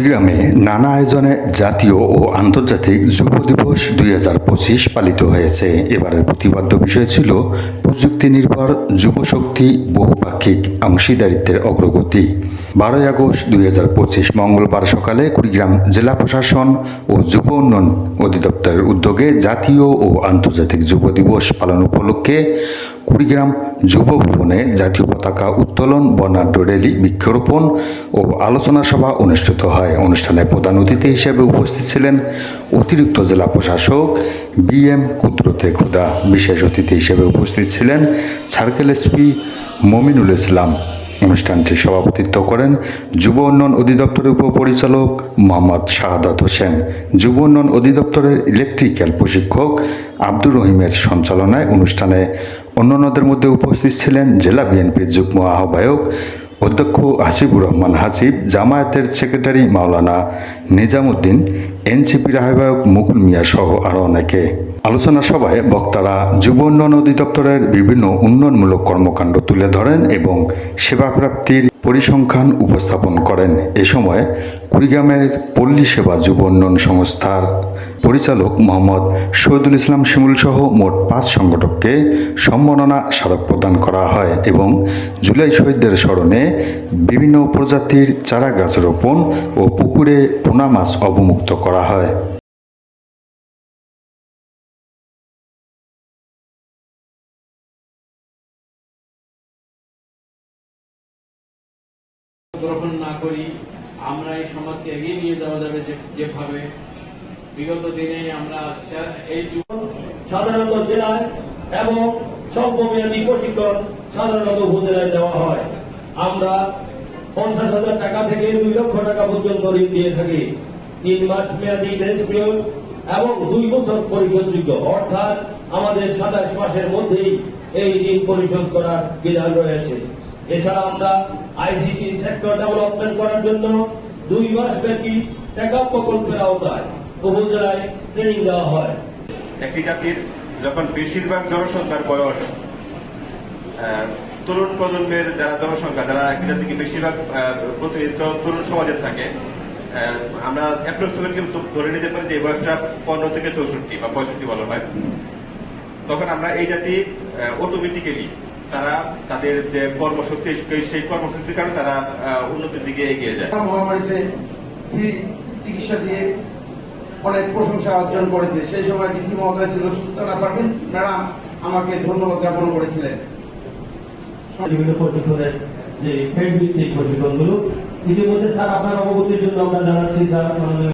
কুড়িগ্রামে নানা আয়োজনে জাতীয় ও আন্তর্জাতিক যুব দিবস দুই হাজার পঁচিশ পালিত হয়েছে। এবারের প্রতিপাদ্য বিষয় ছিল প্রযুক্তি নির্ভর যুব শক্তি বহুপাক্ষিক অংশীদারিত্বের অগ্রগতি। বারোই আগস্ট দুই হাজার পঁচিশ মঙ্গলবার সকালে কুড়িগ্রাম জেলা প্রশাসন ও যুব উন্নয়ন অধিদপ্তরের উদ্যোগে জাতীয় ও আন্তর্জাতিক যুব দিবস পালন উপলক্ষে কুড়িগ্রাম যুব ভবনে জাতীয় পতাকা উত্তোলন, বর্ণাঢ্য র্যালি, বৃক্ষরোপণ ও আলোচনা সভা অনুষ্ঠিত হয়। অনুষ্ঠানে প্রধান অতিথি হিসেবে উপস্থিত ছিলেন অতিরিক্ত জেলা প্রশাসক বি এম কুদরতে খুদা বিশেষ অতিথি হিসেবে উপস্থিত ছিলেন সার্কেল এসপি মমিনুল ইসলাম। অনুষ্ঠানটি সভাপতিত্ব করেন যুব উন্নয়ন অধিদপ্তরের উপপরিচালক মোহাম্মদ শাহাদাত হোসেন। যুব উন্নয়ন অধিদপ্তরের ইলেকট্রিক্যাল প্রশিক্ষক আব্দুর রহিমের সঞ্চালনায় অনুষ্ঠানে অন্যান্যদের মধ্যে উপস্থিত ছিলেন জেলা বিএনপির যুগ্ম আহ্বায়ক অধ্যক্ষ হাসিবুর রহমান হাসিব জামায়াতের সেক্রেটারি মাওলানা নিজামুদ্দিন, এনসিপির আহ্বায়ক মুকুল মিয়া সহ আরও অনেকে। আলোচনা সভায় বক্তারা যুব উন্নয়ন অধিদপ্তরের বিভিন্ন উন্নয়নমূলক কর্মকাণ্ড তুলে ধরেন এবং সেবা প্রাপ্তির পরিসংখ্যান উপস্থাপন করেন। এ সময় কুড়িগ্রামের পল্লী সেবা যুব উন্নয়ন সংস্থার পরিচালক মোহাম্মদ শহীদুল ইসলাম শিমুল সহ মোট পাঁচ সংগঠককে সম্মাননা স্মারক প্রদান করা হয় এবং জুলাই শহীদদের স্মরণে বিভিন্ন প্রজাতির চারা গাছ রোপণ ও পুকুরে পোনা মাছ অবমুক্ত করা হয়। গ্রহণ না করি, আমরা এই সমাজকে এগিয়ে নিয়ে যাওয়া যাবে যেভাবে। বিগত দিনে আমরা এই সাধারণত জেলায় এবং স্বল্পমেয়াদী প্রশিক্ষণ সাধারণত উপজেলায় দেওয়া হয়। আমরা পঞ্চাশ হাজার টাকা থেকে দুই লক্ষ টাকা পর্যন্ত ঋণ দিয়ে থাকি। তিন মাস মেয়াদী গ্রেস পিরিয়ড এবং দুই বছর পরিশোধযোগ্য অর্থাৎ আমাদের সাতাশ মাসের মধ্যেই এই ঋণ পরিশোধ করার বিধান রয়েছে। এছাড়া আমরা আইসিটি সেক্টর ডেভেলপমেন্ট করার জন্য দুই মাস ব্যাপী টাকা প্রকল্পের আওতায় উপজেলায় ট্রেনিং দেওয়া হয়। একটি জাতির যখন বেশিরভাগ জনসংখ্যার বয়স তরুণ প্রজন্মের যারা জনসংখ্যা, যারা একটি জাতিকে বেশিরভাগ প্রতিনিধিত্ব তরুণ সমাজের থাকে আমরা অ্যাপ্রক্সিমেট কিন্তু ধরে নিতে পারি যে বয়সটা পনেরো থেকে চৌষট্টি বা পঁয়ষট্টি বলা হয় তখন আমরা এই জাতি অটোমেটিক্যালি তারা তাদের যে কর্মশক্তি সেই কর্মশক্তির কারণে তারা উন্নতির দিকে এগিয়ে যায়। মহামারীতে ফ্রি চিকিৎসা দিয়ে অনেক প্রশংসা অর্জন করেছে। সেই সময় ডিসি মহোদয় ছিল সুলতানা পারভিন ম্যাডাম আমাকে ধন্যবাদ জ্ঞাপন করেছিলেন। বিভিন্ন প্রশিক্ষণের যে ফেড ভিত্তিক প্রশিক্ষণগুলো ইতিমধ্যে স্যার আপনার অবগতির জন্য আমরা জানাচ্ছি স্যার